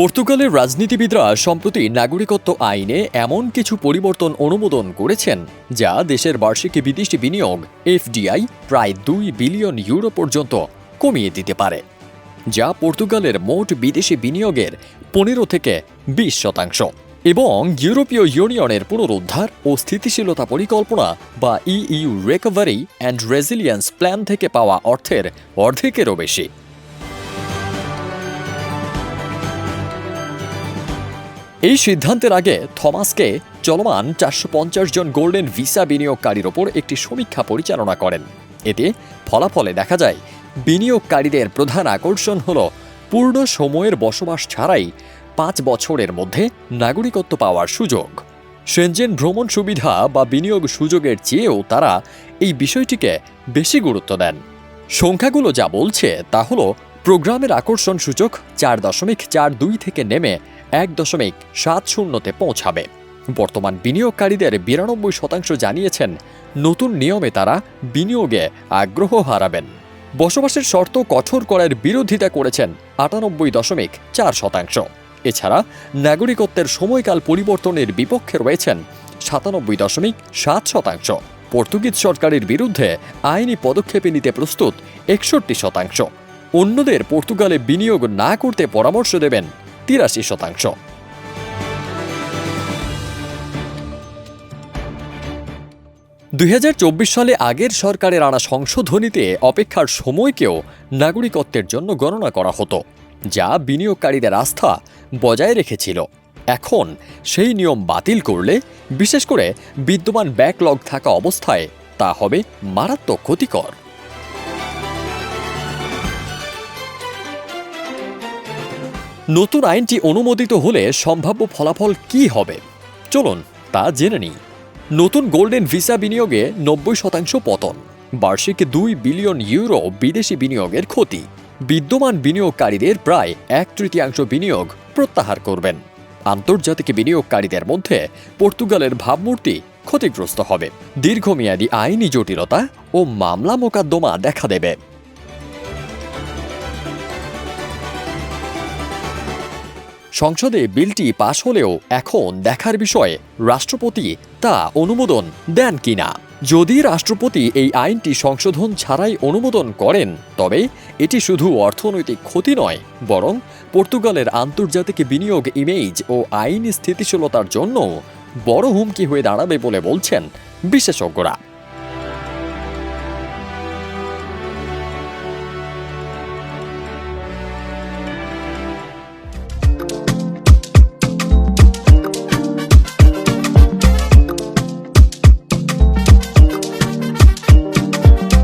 পর্তুগালের রাজনীতিবিদরা সম্প্রতি নাগরিকত্ব আইনে এমন কিছু পরিবর্তন অনুমোদন করেছেন, যা দেশের বার্ষিক বিদেশি বিনিয়োগ, এফডিআই, প্রায় দুই বিলিয়ন ইউরো পর্যন্ত কমিয়ে দিতে পারে, যা পর্তুগালের মোট বিদেশি বিনিয়োগের পনেরো থেকে বিশ শতাংশ এবং ইউরোপীয় ইউনিয়নের পুনরুদ্ধার ও স্থিতিশীলতা পরিকল্পনা বা EU recovery and resilience plan থেকে পাওয়া অর্থের অর্ধেকেরও বেশি। এই সিদ্ধান্তের আগে থমাসকে চলমান চারশো পঞ্চাশ জন গোল্ডেন ভিসা বিনিয়োগকারীর ওপর একটি সমীক্ষা পরিচালনা করেন। এতে ফলাফলে দেখা যায়, বিনিয়োগকারীদের প্রধান আকর্ষণ হল পূর্ণ সময়ের বসবাস ছাড়াই পাঁচ বছরের মধ্যে নাগরিকত্ব পাওয়ার সুযোগ। সেনজেন ভ্রমণ সুবিধা বা বিনিয়োগ সুযোগের চেয়েও তারা এই বিষয়টিকে বেশি গুরুত্ব দেন। সংখ্যাগুলো যা বলছে তা হল, প্রোগ্রামের আকর্ষণ সূচক চার দশমিক চার দুই থেকে নেমে এক দশমিক সাত শূন্যতে পৌঁছাবে। বর্তমান বিনিয়োগকারীদের বিরানব্বই শতাংশ জানিয়েছেন, নতুন নিয়মে তারা বিনিয়োগে আগ্রহ হারাবেন। বসবাসের শর্ত কঠোর করার বিরোধিতা করেছেন আটানব্বই দশমিক চার শতাংশ। এছাড়া নাগরিকত্বের সময়কাল পরিবর্তনের বিপক্ষে রয়েছেন সাতানব্বই দশমিক সাত শতাংশ। পর্তুগিজ সরকারের বিরুদ্ধে আইনি পদক্ষেপে নিতে প্রস্তুত একষট্টি শতাংশ। অন্যদের পর্তুগালে বিনিয়োগ না করতে পরামর্শ দেবেন তিরাশি শতাংশ। দুই হাজার চব্বিশ সালে আগের সরকারের আনা সংশোধনীতে অপেক্ষার সময়কেও নাগরিকত্বের জন্য গণনা করা হতো, যা বিনিয়োগকারীদের আস্থা বজায় রেখেছিল। এখন সেই নিয়ম বাতিল করলে, বিশেষ করে বিদ্যমান ব্যাকলগ থাকা অবস্থায় তা হবে মারাত্মক ক্ষতিকর। নতুন আইনটি অনুমোদিত হলে সম্ভাব্য ফলাফল কি হবে? চলুন তা জেনে নিই। নতুন গোল্ডেন ভিসা বিনিয়োগে নব্বই শতাংশ পতন, বার্ষিক দুই বিলিয়ন ইউরো বিদেশি বিনিয়োগের ক্ষতি, বিদ্যমান বিনিয়োগকারীদের প্রায় এক তৃতীয়াংশ বিনিয়োগ প্রত্যাহার করবেন। আন্তর্জাতিক বিনিয়োগকারীদের মধ্যে পর্তুগালের ভাবমূর্তি ক্ষতিগ্রস্ত হবে। দীর্ঘমেয়াদী আইনি জটিলতা ও মামলা মোকদ্দমা দেখা দেবে। সংসদে বিলটি পাশ হলেও এখন দেখার বিষয়ে রাষ্ট্রপতি তা অনুমোদন দেন কিনা। যদি রাষ্ট্রপতি এই আইনটি সংশোধন ছাড়াই অনুমোদন করেন, তবে এটি শুধু অর্থনৈতিক ক্ষতি নয়, বরং পর্তুগালের আন্তর্জাতিক বিনিয়োগ ইমেজ ও আইনি স্থিতিশীলতার জন্য বড় হুমকি হয়ে দাঁড়াবে বলে বলছেন বিশেষজ্ঞরা।